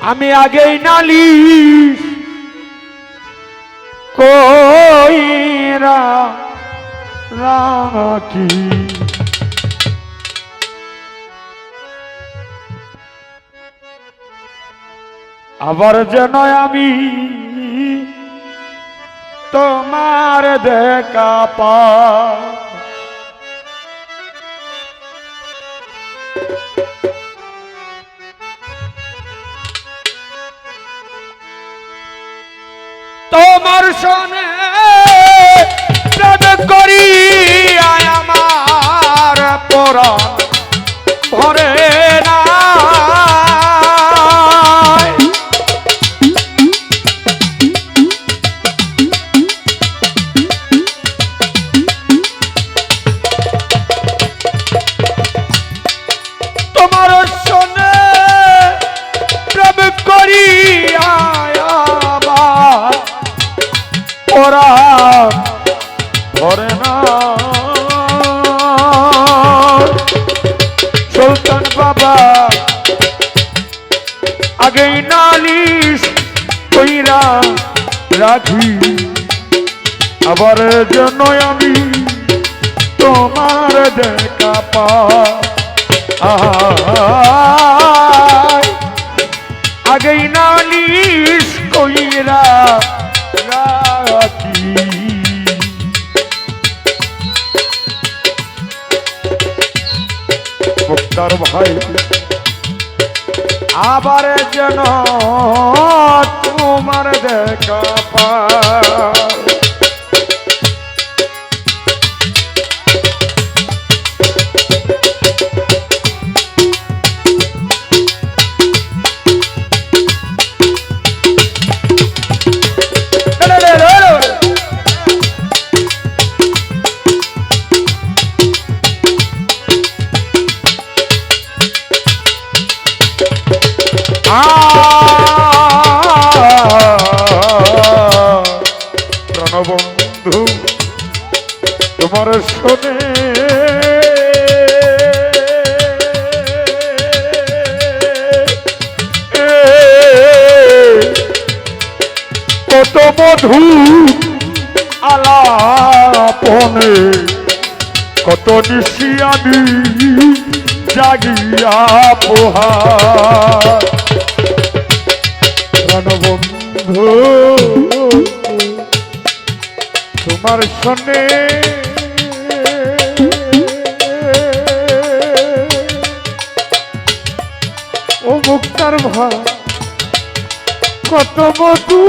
আমি আগেই নালি কইরা রাখি। আবার যেন আমি তোমার দেখা পা সনে প্রেম করি আমার পরাণ আমি তোমার দেখা পা আগেই নালিশ কইরা রাখি। মুক্তার ভাই, আবার যেন তোমার দেখা পায়। প্রণবন্ধু তোমার শোনে। কত মধু আলাপনে কত নিশি আমি জাগিয়া পোহার। প্রাণবন্ধু তোমার সনে ও মুক্তার ভাই কত মধু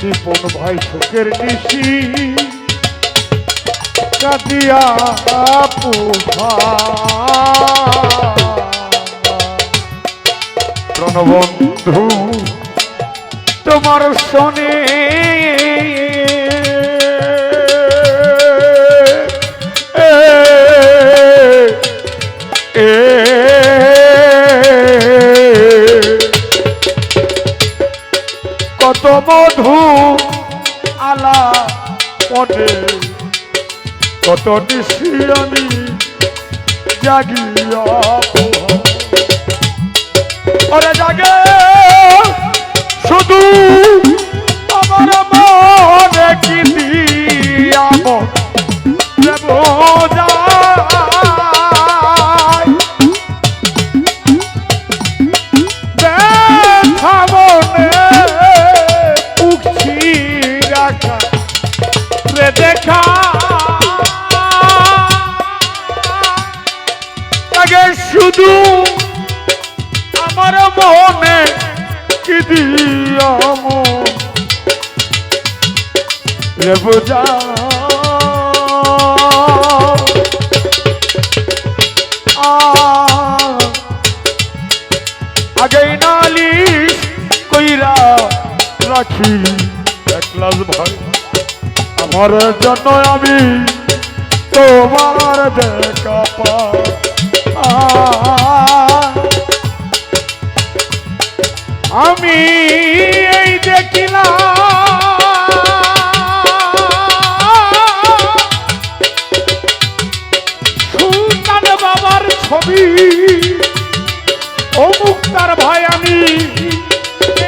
দীপন ভাই শোকের নিশি কাদিয়া প্রণবন্ধু তোমার শনে। কত মধু আলা পদে কত নিশি আমি জাগিয়া। ওরে শুধু আমার মনে কি দিয়াম রাখা রে বোঝা আগেই নালিশ কইরা রাখি একলাস ভাই আমার জন্য আমি তোমার দেখা পাই আমি এই দেখিলাম। সুলতান বাবার ছবি, অমুক তার ভাই আমি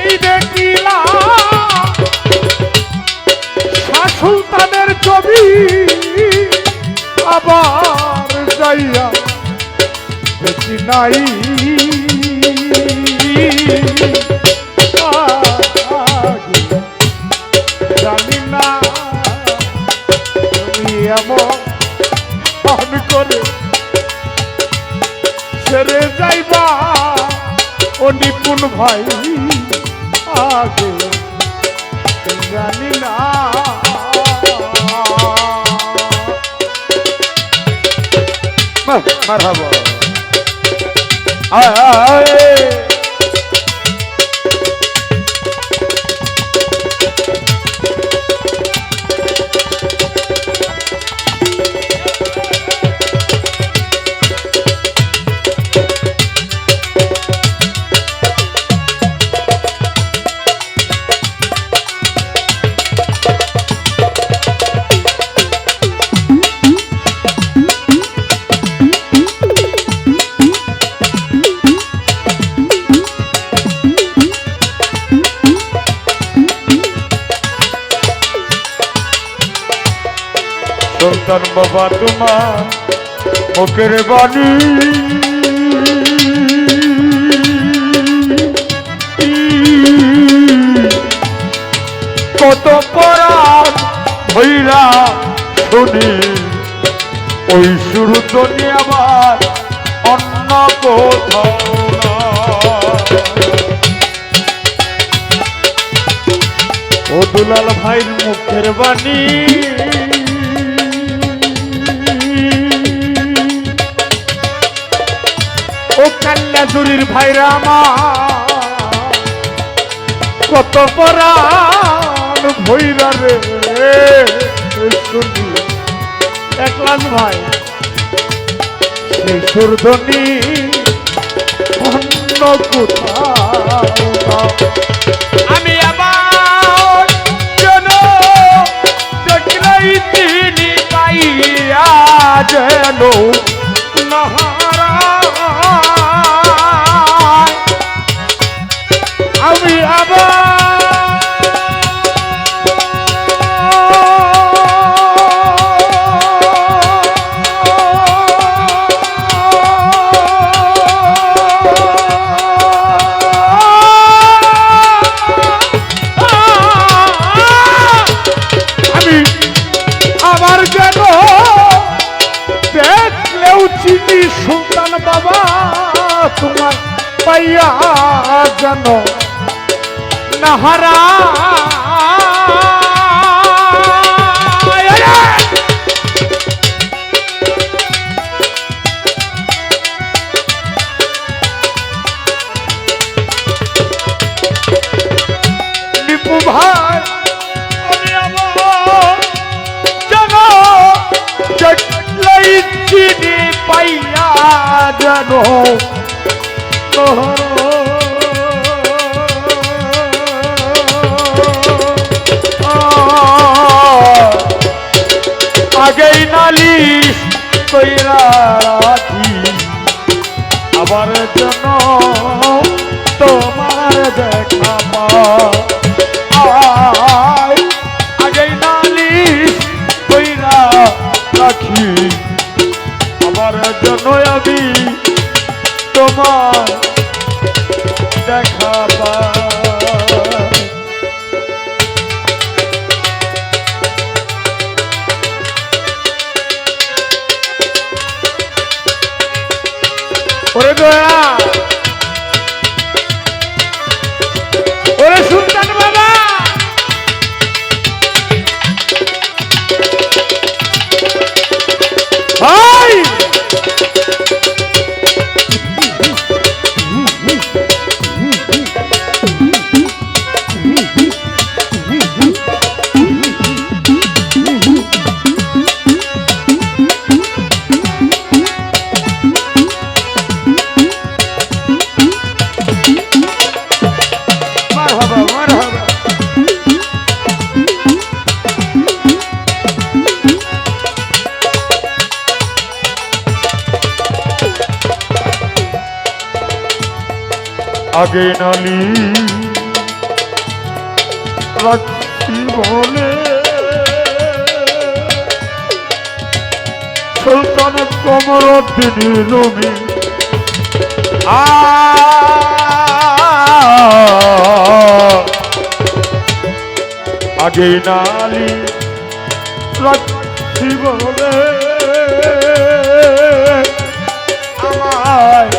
এই দেখিলাম। শাশুল তাদের ছবি আবার যাইয়া দেখি নাই। ভাই আগে। জানি না। মারহাবা আয় আয়। সুলতান বাবা তোমার মুখের বাণী। কাল্লাজুরির ভাইরা আমার। কত পরাণ ভৈরা রে। শুনি ভাই। সেই সুরধনি অন্য আমি আবার যেন দেখলেই তিনি পাইয়া যেন আবার যেন দেখলেও চিনি সুলতান বাবা তোমার পাইয়া যেন নাহারা। যেন আগেই নালিশ কইরা রাখি। আবার যেন তোমার দেখা আগেই নালিশ কইরা রাখি। আমি তোমার আগে নালি। রাখছি বলে সুলতান কমরুদ্দিন রুমি আ, আগে নালি রাখছি বলে আমায়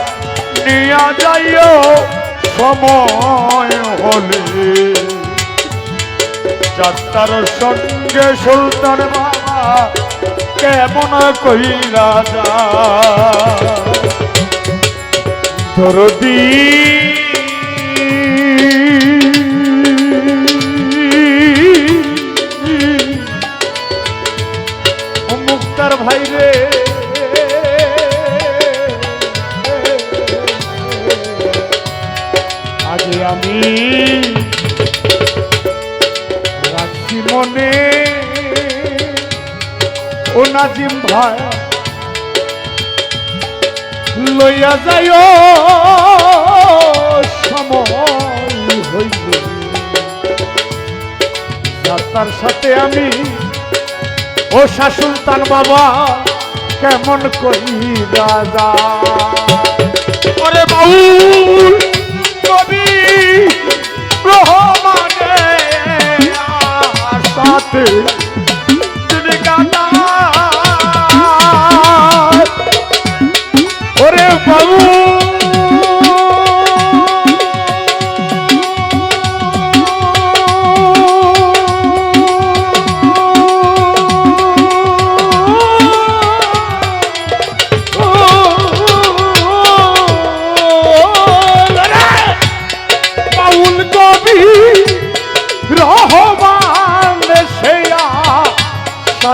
নিয়া যাইও। সময় হলে যাত্রার সঙ্গে সুলতান বাবা কেমন কই রাজা ধরদি ভাই। লইয়া যায় সময় হইল যাত্রার সাথে আমি, ও শাসুলতান বাবা, কেমন কই রাজা ওরে বাউল কবি, রহমানে সাথে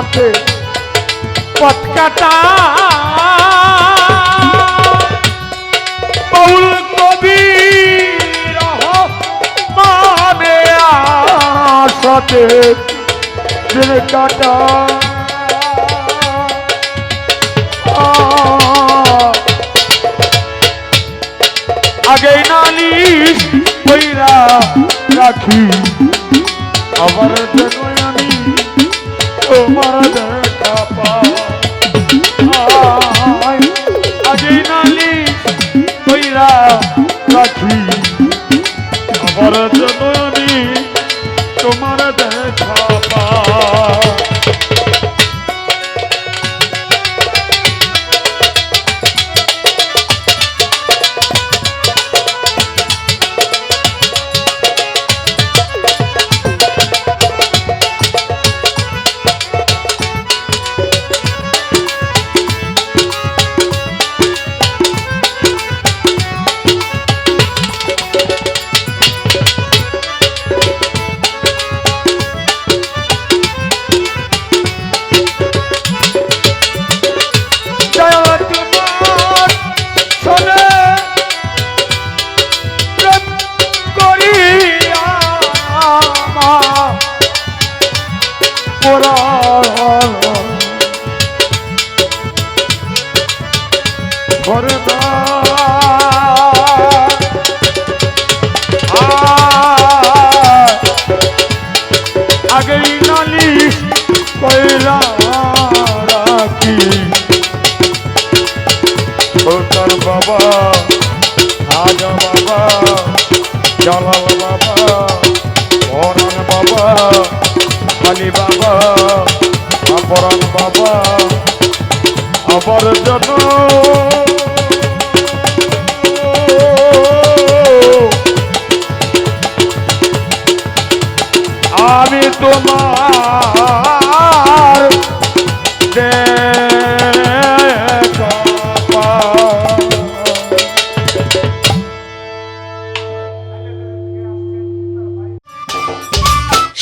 সাথে পথ কাটা। কবি সাথে দিল কাটা। আগে নালিশ রাখি। আবার আমি বাবা। খাজা বাবা। জালাল বাবা। পরাণ বাবা। খালি বাবা। অপরাণ বাবা। আবার আমি তোমার